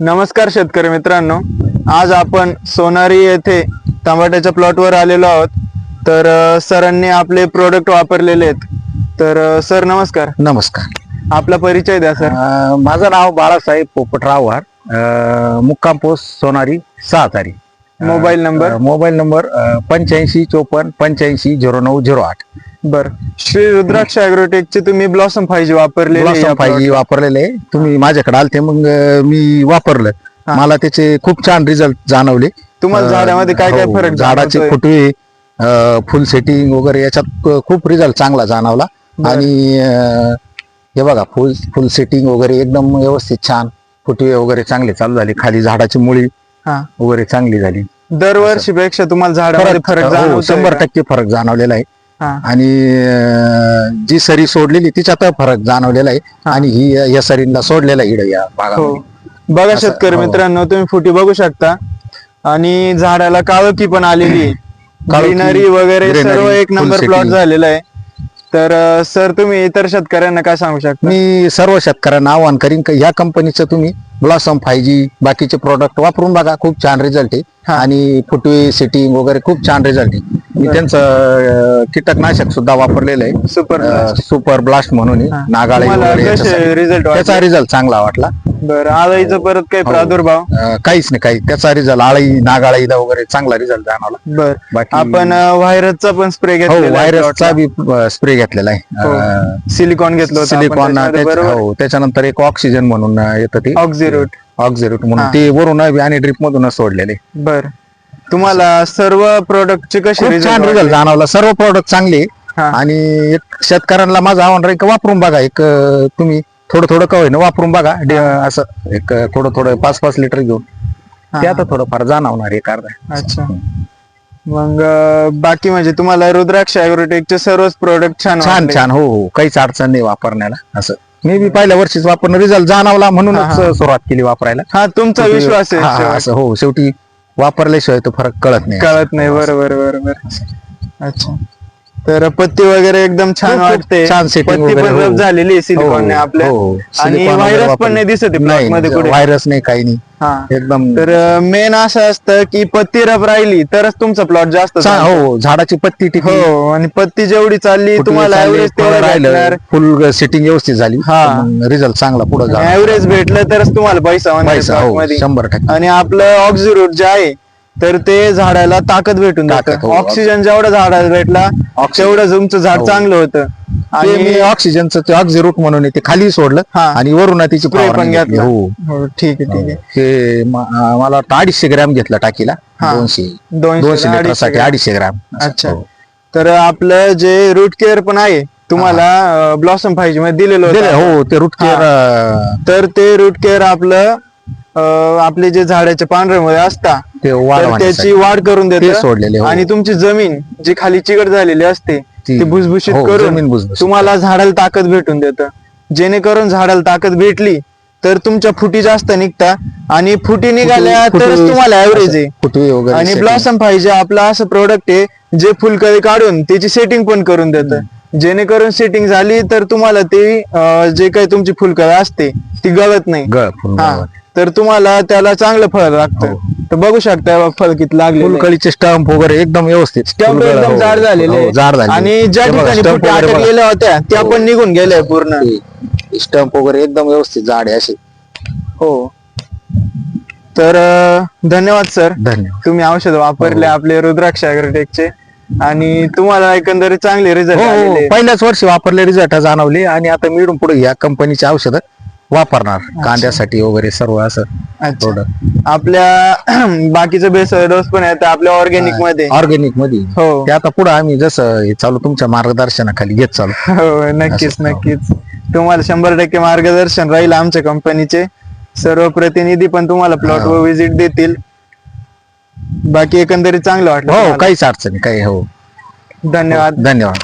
नमस्कार शेतकरी मित्रांनो. आज आपण सोनारी येथे टमाट्याच्या प्लॉटवर आलेलो आहोत. तर अ, सरांनी आपले प्रोडक्ट वापरलेले आहेत. तर अ, सर नमस्कार. नमस्कार. आपला परिचय द्या सर. अं, माझं नाव बाळासाहेब पोपटराव वार. अं, मुक्काम post Sonari Satari mobile number? Mobile number पंच्याऐंशी चोपन्न पंच्याऐंशी झिरो नऊ झिरो आठ. बर. श्री रुद्राक्ष ॲग्रोटेकचे तुम्ही ब्लॉसम फायजी वापरलेले या फायजी वापरलेले. तुम्ही माझ्याकडे आलते मग मी वापरलं. मला त्याचे खूप छान रिझल्ट जाणवले. तुम्हाला झाडामध्ये काय काय हो, फरक झाडाचे? फुटवे फुल सेटिंग वगैरे याच्यात खूप रिझल्ट चांगला जाणवला. आणि हे बघा फुल फुल सेटिंग वगैरे एकदम व्यवस्थित छान. फुटवे वगैरे चांगले चालू झाले. खाली झाडाची मुळी हा. वगैरे चांगली झाली. दरवर्षीपेक्षा तुम्हाला झाडामध्ये फरक हो, जाणवतोय शंभर का? टक्के फरक जाणवलेला आहे. हा. आणि अं, जी सरी सोडलेली तिच्यात फरक जाणवलेला आहे. आणि ही या सरींना सोडलेला आहे इकडे या हो. भागामध्ये बघा शेतकरी हो. मित्रांनो तुम्ही फुटी बघू शकता. आणि झाडाला काळोखी पण आलेली आहे. काळोखी, ग्रीनरी वगैरे greenery, सर्व एक full नंबर प्लॉट. झालेला आहे. तर सर तुम्ही इतर शेतकऱ्यांना काय सांगू शकता? मी सर्व शेतकऱ्यांना आवाहन करीन की या कंपनीचं तुम्ही ब्लॉसम फाय जी बाकीचे प्रोडक्ट वापरून बघा. खूप छान रिझल्ट आहे. हा. आणि फुटवे सेटिंग वगैरे खूप छान रिझल्ट आहे. मी त्यांचं अं, कीटकनाशक सुद्धा वापरलेलं आहे. सुपर सुपर ब्लास्ट म्हणून आहे. नागाळे तुम्हाला वगैरे कसे याच्यासाठी. रिझल्ट त्याचा रिझल्ट चांगला वाटला. बरं आळीचा परत काही हो. प्रादुर्भाव? अं, काहीच नाही काही. त्याचा रिझल्ट आळी नागाळीला वगैरे चांगला रिझल्ट जाणवला. बर. बाकी आपण व्हायरसचा पण स्प्रे हो घेतलेला व्हायरसचा बी स्प्रे घेतलेला आहे. सिलिकॉन घेतलं होतं आपण सिलिकॉन त्याच्यामध्ये, बरोबर? हो त्याच्यानंतर एक ऑक्सिजन म्हणून अं, येतं ते. ऑक्झिरूट ऑक्झिरूट म्हणून. ते वरून आणि ड्रिप मधून सोडलेले. बर. तुम्हाला सर्व प्रोडक्टचे कसे खूप छान रिझल्ट जाणवला. सर्व प्रोडक्ट चांगले. हा. आणि एक शेतकऱ्यांना माझं आव्हान राहील की वापरून बघा. एक अं, तुम्ही थोडं थोडं का होईना वापरून बघा. डे- असं एक अं, थोडं थोडं पाच पाच लिटर घेऊन ते आता थोडंफार जाणवणार एक अर्धा. अच्छा. मग अं, बाकी म्हणजे तुम्हाला रुद्राक्ष ॲग्रोटेकचे सर्वच प्रोडक्ट छान छान वाटले? छान. हो हो. काहीच अडचण नाही वापरण्याला. असं. मी बी पहिल्या वर्षीच वापरणं रिझल्ट जाणवला म्हणूनच सुरुवात केली वापरायला. हा तुमचा विश्वास आहे हा, हा, शेवट. असं. हो शेवटी वापरल्याशिवाय तो फरक कळत नाही. कळत नाही. बरोबर बरोबर. अच्छा. तर पत्ती वगैरे एकदम छान खूप वाटते छान setting पत्ती वगैरे, पण हो. रब झालेली आहे सिलिकॉनने हो, आपल्या हो. आणि Silicone वगैरे व्हायरस पण वापरलं. नाही दिसत नाही मध्ये कुठे व्हायरस नाही काही नाही हा एकदम तर मेन असं असतं की पत्ती रब राहिली तरच तुमचा प्लॉट जास्त चा- चालतो. हो झाडाची पत्ती टिकली हो आणि पत्ती जेवढी चालली तुम्हाला ऍव्हरेज तेवढं राहिलं फुल सेटिंग व्यवस्थित झाली हा. रिझल्ट चांगला पुढे झाला ऍव्हरेज भेटलं तरच तुम्हाला पैसा होणार आहे पैसा plot हो मध्ये. शंभर टक्के आणि आपलं ऑक्झिरूट जे आहे तर ते झाडाला ताकद भेटून ताकद, जातं हो. ऑक्सिजन जेवढं झाडाला भेटला तेवढं तुमचं झाड चांगलं होतं आणि मी ऑक्सिजनचं ते ऑक्झिरूट म्हणून आहे, ते खाली सोडलं हा. आणि वरून तिची स्प्रे पण फवारणी घेतली. घेतला हो हो ठीक आहे ठीक आहे ते म- अं, मला वाटतं अडीचशे ग्रॅम घेतला टाकीला हा. दोनशे दोनशे दोनशे अडीचशे लिटरसाठी ग्रॅम. अडीचशे ग्रॅम. अच्छा हो. तर आपलं जे रूट केअर पण आहे तुम्हाला ब्लॉसम फायजी मध्ये दिलेलं दिले होतं हो ते रूट केअर तर ते रूट केअर आपलं अं, आपले जे झाडाचे पांढरे मध्ये असता ते तर वाढवण्यासाठी. त्याची वाढ करून ते देतं सोडलेले हो. आणि तुमची जमीन जी खाली चिकट झालेली असते ती- ती भुसभुशीत हो, करून भुसभुशीत. तुम्हाला झाडाला ताकद भेटून देतं जेणेकरून झाडाला ताकद भेटली तर तुमच्या फुटी जास्त निघता आणि फुटी निघाल्या फुटवे- तरच तुम्हाला ऍव्हरेज आहे फुटवे वगैरे आणि setting. ब्लॉसम पाहिजे आपलं असं प्रोडक्ट आहे जे फुलकळी काढून त्याची सेटिंग पण करून देतं जेणेकरून सेटिंग झाली तर तुम्हाला ते अं, जे काही तुमची फुलकळी असते ती गळत नाही गळ फुल हा तर तुम्हाला त्याला चांगलं फळ लागतं. तर बघू शकता फळ किती लागले फुलकळीचे स्टंप वगैरे एकदम व्यवस्थित. फुलकळ, एकदम हो, जाड झालेले हो, जाड झाले आणि ज्या ठिकाणी फुटी अटकलेल्या होत्या त्या पण निघून गेल्या पूर्ण. स्टंप वगैरे एकदम व्यवस्थित जाड आहे असे. हो. तर अं, धन्यवाद सर धन्यवाद. तुम्ही औषध वापरले आपले रुद्राक्ष चे आणि तुम्हाला एकंदरीत चांगले रिझल्ट हो हो. आलेले पहिल्याच वर्षी वापरले रिझल्ट जाणवले. आणि आता मिळून पुढे या कंपनीचे औषध. वापरणार कांद्यासाठी वगैरे सर्व असं अच्छा. प्रोडक्ट आपल्या बाकीचे बेस डोस पण आहेत आपल्या ऑर्गॅनिकमध्ये. ऑर्गॅनिकमध्ये. हो. ते आता पुढे आम्ही जसं हे चालू तुमच्या मार्गदर्शनाखाली घेत चालू. हो नक्कीच नक्कीच. तुम्हाला शंभर टक्के मार्गदर्शन राहील आमच्या कंपनीचे सर्व प्रतिनिधी पण तुम्हाला प्लॉट वर व्हिजिट देतील. बाकी एकंदरीत चांगलं वाटलं हो? काहीच अडचणी काही हो. धन्यवाद. धन्यवाद.